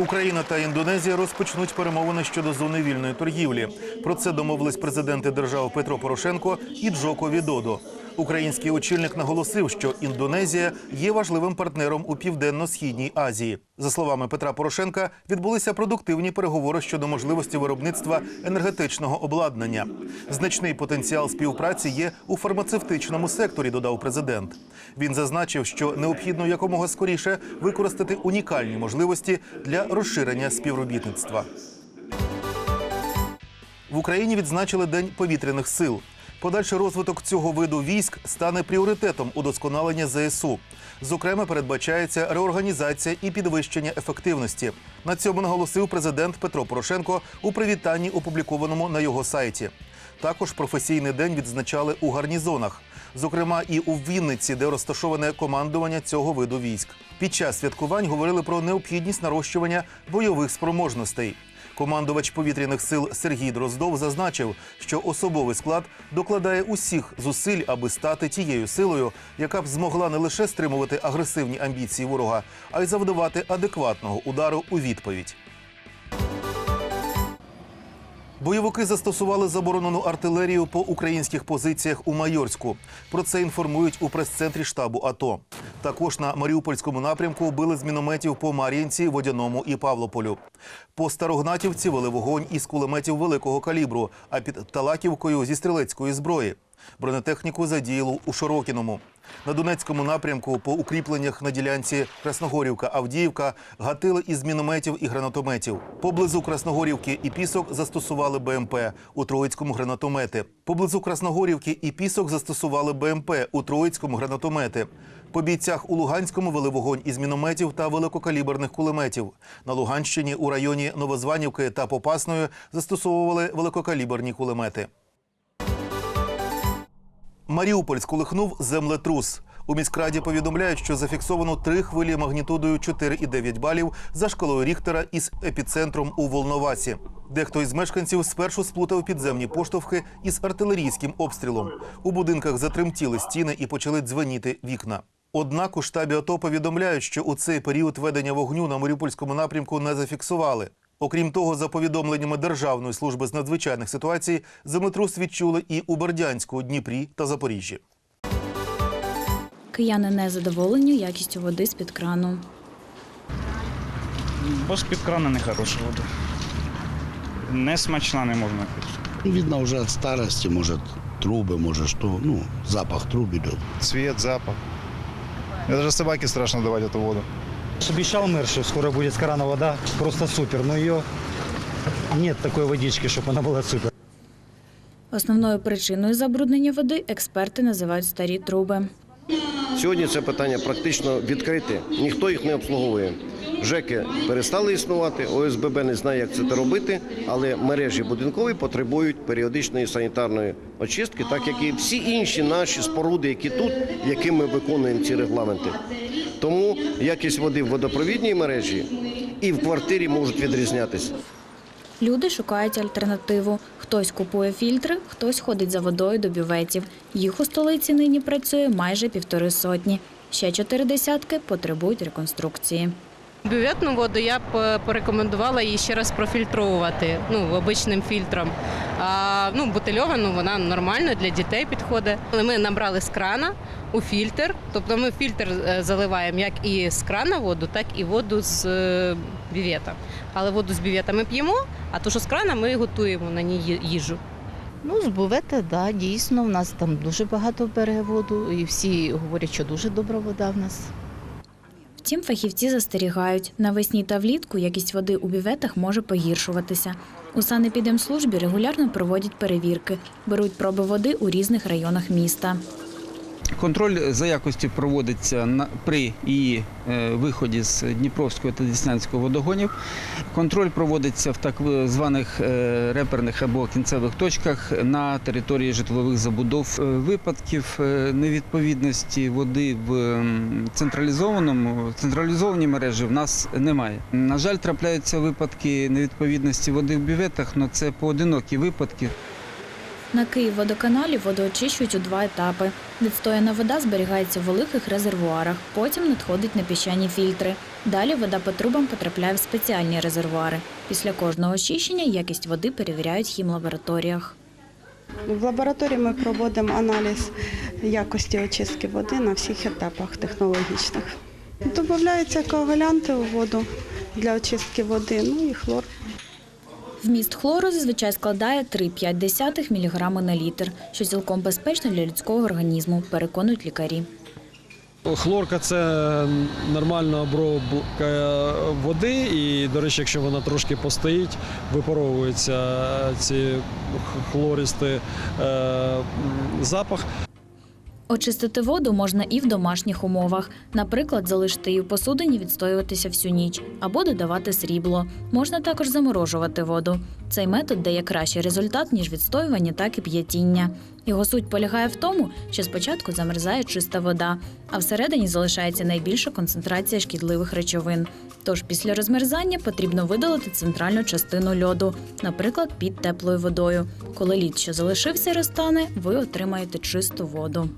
Україна та Індонезія розпочнуть перемовини щодо зони вільної торгівлі. Про це домовились президенти держав Петро Порошенко і Джоко Відодо. Український очільник наголосив, що Індонезія є важливим партнером у південно-східній Азії. За словами Петра Порошенка, відбулися продуктивні переговори щодо можливості виробництва енергетичного обладнання. Значний потенціал співпраці є у фармацевтичному секторі, додав президент. Він зазначив, що необхідно якомога скоріше використати унікальні можливості для розширення співробітництва. В Україні відзначили День повітряних сил. Подальший розвиток цього виду військ стане пріоритетом удосконалення ЗСУ. Зокрема, передбачається реорганізація і підвищення ефективності. На цьому наголосив президент Петро Порошенко у привітанні, опублікованому на його сайті. Також професійний день відзначали у гарнізонах, зокрема і у Вінниці, де розташоване командування цього виду військ. Під час святкувань говорили про необхідність нарощування бойових спроможностей. Командувач повітряних сил Сергій Дроздов зазначив, що особовий склад докладає усіх зусиль, аби стати тією силою, яка б змогла не лише стримувати агресивні амбіції ворога, а й завдавати адекватного удару у відповідь. Бойовики застосували заборонену артилерію по українських позиціях у Майорську. Про це інформують у прес-центрі штабу АТО. Також на Маріупольському напрямку били з мінометів по Мар'їнці, Водяному і Павлополю. По Старогнатівці вели вогонь із кулеметів великого калібру, а під Талаківкою зі стрілецької зброї. Бронетехніку задіяли у Широкіному. На Донецькому напрямку по укріпленнях на ділянці Красногорівка-Авдіївка гатили із мінометів і гранатометів. Поблизу Красногорівки і Пісок застосували БМП, у Троїцькому гранатомети. Поблизу Красногорівки і Пісок застосували БМП, у Троїцькому гранатомети. По бійцях у Луганському вели вогонь із мінометів та великокаліберних кулеметів. На Луганщині у районі Новозванівки та Попасної застосовували великокаліберні кулемети. Маріуполь сколихнув землетрус. У міськраді повідомляють, що зафіксовано три хвилі магнітудою 4,9 балів за шкалою Ріхтера із епіцентром у Волновасі. Дехто із мешканців спершу сплутав підземні поштовхи із артилерійським обстрілом. У будинках затремтіли стіни і почали дзвеніти вікна. Однак у штабі АТО повідомляють, що у цей період ведення вогню на Маріупольському напрямку не зафіксували. Окрім того, за повідомленнями Державної служби з надзвичайних ситуацій, землетрус відчули і у Бердянську, Дніпрі та Запоріжжі. Кияни не задоволені якістю води з-під крану. Бо з-під крана не хороша вода. Не смачна не можна пити. Видно уже от старости, может, трубы, может, что, ну, запах труб идет. цвет, запах. Это даже собаке страшно давать эту воду. Обещал мэр, что скоро будет с крана вода, просто супер, но ее нет такой водички, чтобы она была супер. Основною причиною забруднення води експерти називають старі труби. Сьогодні це питання практично відкрите. Ніхто їх не обслуговує. ЖЕКи перестали існувати, ОСББ не знає, як це робити, але мережі будинкові потребують періодичної санітарної очистки, так як і всі інші наші споруди, які тут, яким ми виконуємо ці регламенти. Тому якість води в водопровідній мережі і в квартирі можуть відрізнятися. Люди шукають альтернативу. Хтось купує фільтри, хтось ходить за водою до бюветів. Їх у столиці нині працює майже півтори сотні. Ще чотири десятки потребують реконструкції. Бюветну воду я б е, порекомендувала її ще раз профільтрувати ну, обичним фільтром. А, ну, бутильовану вона нормально для дітей підходить. Але ми набрали з крана у фільтр. Тобто ми фільтр е, заливаємо як і з крана воду, так і воду з е, бювета. Але воду з бювета ми п'ємо, а то, що з крана, ми готуємо на ній їжу. Ну, з бувета, да, дійсно, в нас там дуже багато бере воду, і всі говорять, що дуже добра вода в нас. Втім, фахівці застерігають, навесні та влітку якість води у бюветах може погіршуватися. У санепідемслужбі регулярно проводять перевірки, беруть проби води у різних районах міста. Контроль за якістю проводиться при її е, виході з Дніпровського та Деснянського водогонів. Контроль проводиться в так званих е, реперних або кінцевих точках на території житлових забудов. Е, Випадків невідповідності води в централізованому централізованій мережі в нас немає. На жаль, трапляються випадки невідповідності води в бюветах, але це поодинокі випадки. На Київводоканалі воду очищують у два етапи. Відстояна вода зберігається в великих резервуарах, потім надходить на піщані фільтри. Далі вода по трубам потрапляє в спеціальні резервуари. Після кожного очищення якість води перевіряють хімлабораторіях. В лабораторії ми проводимо аналіз якості очистки води на всіх етапах технологічних. Додаються коагулянти у воду для очистки води, ну і хлор. Вміст хлору зазвичай складає 3,5 мг на літр, що цілком безпечно для людського організму, переконують лікарі. Хлорка це нормальна обробка води, і, до речі, якщо вона трошки постоїть, випаровуються ці хлористий е, запах. Очистити воду можна і в домашніх умовах. Наприклад, залишити її в посудині відстоюватися всю ніч або додавати срібло. Можна також заморожувати воду. Цей метод дає кращий результат, ніж відстоювання, так і п'ятіння. Його суть полягає в тому, що спочатку замерзає чиста вода, а всередині залишається найбільша концентрація шкідливих речовин. Тож після розмерзання потрібно видалити центральну частину льоду, наприклад, під теплою водою. Коли лід, що залишився, розтане, ви отримаєте чисту воду.